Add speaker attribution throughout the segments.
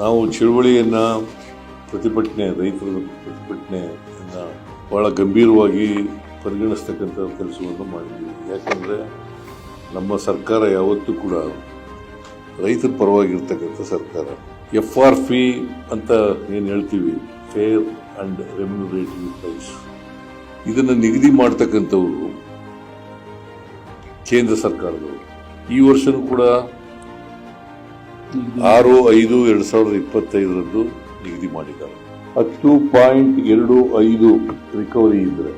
Speaker 1: ನಾವು ಚಳುವಳಿಯನ್ನು ಪ್ರತಿಭಟನೆ, ರೈತರ ಪ್ರತಿಭಟನೆಯನ್ನು ಭಾಳ ಗಂಭೀರವಾಗಿ ಪರಿಗಣಿಸ್ತಕ್ಕಂಥ ಕೆಲಸವನ್ನು ಮಾಡಿದ್ದೀವಿ. ಯಾಕಂದರೆ ನಮ್ಮ ಸರ್ಕಾರ ಯಾವತ್ತೂ ಕೂಡ ರೈತರ ಪರವಾಗಿರ್ತಕ್ಕಂಥ ಸರ್ಕಾರ. ಎಫ್ ಆರ್ ಪಿ ಅಂತ ಏನು ಹೇಳ್ತೀವಿ? ಫೇರ್ ಆ್ಯಂಡ್ ರೆಮ್ಯುನರೇಟಿವ್ ಪ್ರೈಸ್ ಇದನ್ನು ನಿಗದಿ ಮಾಡ್ತಕ್ಕಂಥವ್ರು ಕೇಂದ್ರ ಸರ್ಕಾರದವರು. ಈ ವರ್ಷನೂ ಕೂಡ ಆರು ಐದು ಎರಡು ಸಾವಿರದ ಇಪ್ಪತ್ತೈದರಂದು ನಿಗದಿ ಮಾಡಿದ್ದಾರೆ. ಹತ್ತು ಪಾಯಿಂಟ್ ಎರಡು ಐದು ರಿಕವರಿ ಇದ್ದರೆ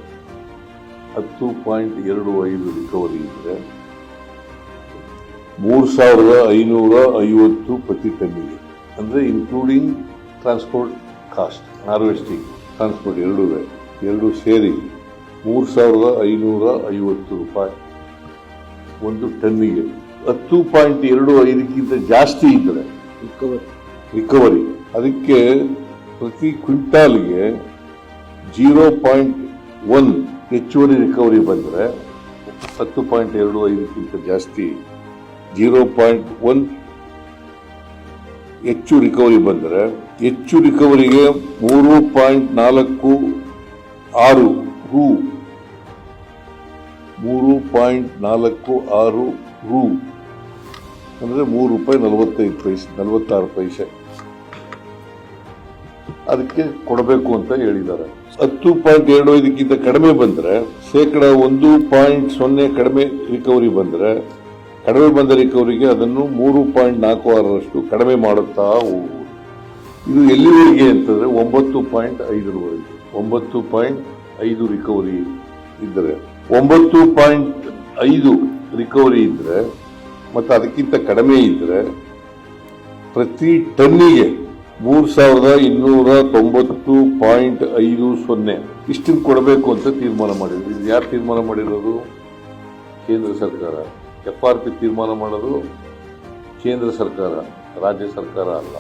Speaker 1: ಹತ್ತು ಪಾಯಿಂಟ್ ಎರಡು ಐದು ರಿಕವರಿ ಇದ್ದರೆ ಮೂರು ಸಾವಿರದ ಐನೂರ ಐವತ್ತು ಪ್ರತಿ ಟನ್ನಿಗೆ. ಅಂದರೆ including transport cost harvesting transport ಎರಡೂ ಎರಡು ಸೇರಿ ಮೂರು ಸಾವಿರದ ಐನೂರ ಐವತ್ತು ರೂಪಾಯಿ ಒಂದು ಟನ್ನಿಗೆ. ಹತ್ತು ಪಾಯಿಂಟ್ ಎರಡು ಐದಕ್ಕಿಂತ ಜಾಸ್ತಿ ಇದ್ದರೆ ರಿಕವರಿ ಅದಕ್ಕೆ ಪ್ರತಿ ಕ್ವಿಂಟಾಲ್ಗೆ ಜೀರೋ ಪಾಯಿಂಟ್ ಒನ್ ಹೆಚ್ಚುವರಿ ರಿಕವರಿ ಬಂದರೆ ಹತ್ತು ಪಾಯಿಂಟ್ ಎರಡು ಐದಕ್ಕಿಂತ ಜಾಸ್ತಿ ಜೀರೋ ಪಾಯಿಂಟ್ ಒನ್ ಹೆಚ್ಚು ರಿಕವರಿ ಬಂದರೆ ಹೆಚ್ಚು ರಿಕವರಿಗೆ ಮೂರು ಪಾಯಿಂಟ್ ನಾಲ್ಕು ಆರು ರು. ಮೂರು ಪಾಯಿಂಟ್ ನಾಲ್ಕು ಆರು ರು. ಅಂದರೆ ಮೂರು ರೂಪಾಯಿ ನಲವತ್ತೈದು ಪೈಸೆ, ನಲವತ್ತಾರು ಪೈಸೆ. ಅದಕ್ಕೆ ಕೊಡಬೇಕು ಅಂತ ಹೇಳಿದ್ದಾರೆ. ಹತ್ತು ಪಾಯಿಂಟ್ ಎರಡು ಐದಕ್ಕಿಂತ ಕಡಿಮೆ ಬಂದರೆ, ಶೇಕಡ ಒಂದು ಪಾಯಿಂಟ್ ಸೊನ್ನೆ ಕಡಿಮೆ ರಿಕವರಿ ಬಂದರೆ, ಕಡಿಮೆ ಬಂದ ರಿಕವರಿಗೆ ಅದನ್ನು ಮೂರು ಪಾಯಿಂಟ್ ನಾಲ್ಕು ಆರರಷ್ಟು ಕಡಿಮೆ ಮಾಡುತ್ತಾ ಇದು ಎಲ್ಲಿವರೆಗೆ ಅಂತಂದ್ರೆ ಒಂಬತ್ತು ಪಾಯಿಂಟ್ ಐದರವರೆಗೆ, ಒಂಬತ್ತು ಪಾಯಿಂಟ್ ಐದು ರಿಕವರಿ ಇದ್ದರೆ, ಒಂಬತ್ತು ಪಾಯಿಂಟ್ ಐದು ರಿಕವರಿ ಇದ್ದರೆ ಮತ್ತು ಅದಕ್ಕಿಂತ ಕಡಿಮೆ ಇದ್ದರೆ ಪ್ರತಿ ಟನ್ನಿಗೆ ಮೂರು ಸಾವಿರದ ಇನ್ನೂರ ತೊಂಬತ್ತು ಪಾಯಿಂಟ್ ಐದು ಸೊನ್ನೆ. ಇಷ್ಟನ್ನು ಕೊಡಬೇಕು ಅಂತ ತೀರ್ಮಾನ ಮಾಡಿದ್ರು. ಇದು ಯಾರು ತೀರ್ಮಾನ ಮಾಡಿರೋದು? ಕೇಂದ್ರ ಸರ್ಕಾರ. ಎಫ್ ಆರ್ ಪಿ ತೀರ್ಮಾನ ಮಾಡೋದು ಕೇಂದ್ರ ಸರ್ಕಾರ, ರಾಜ್ಯ ಸರ್ಕಾರ ಅಲ್ಲ.